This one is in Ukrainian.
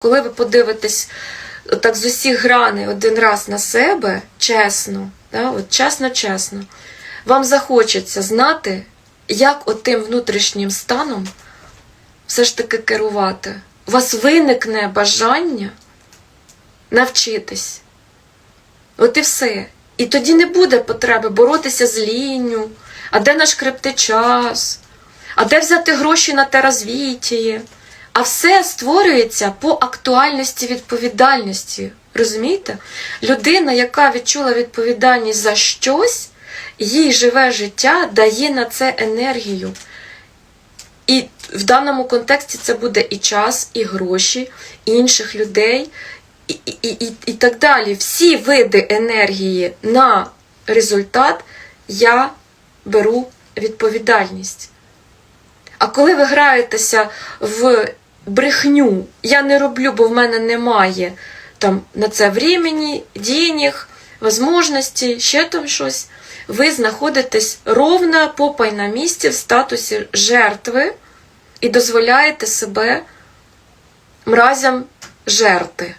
Коли ви подивитесь так з усіх граней один раз на себе, чесно, да, от чесно-чесно, вам захочеться знати, як отим внутрішнім станом все ж таки керувати. У вас виникне бажання навчитись. От і все. І тоді не буде потреби боротися з лінню, а де наш крепти час, а де взяти гроші на те розвіття. А все створюється по актуальності відповідальності. Розумієте? Людина, яка відчула відповідальність за щось, їй живе життя, дає на це енергію. І в даному контексті це буде і час, і гроші, і інших людей, і, і, і, і так далі. Всі види енергії на результат я беру відповідальність. А коли ви граєтеся в брехню, я не роблю, бо в мене немає там на це времени, денег, можливості, ще там щось, ви знаходитесь ровно попай на місці в статусі жертви і дозволяєте себе мразям жерти.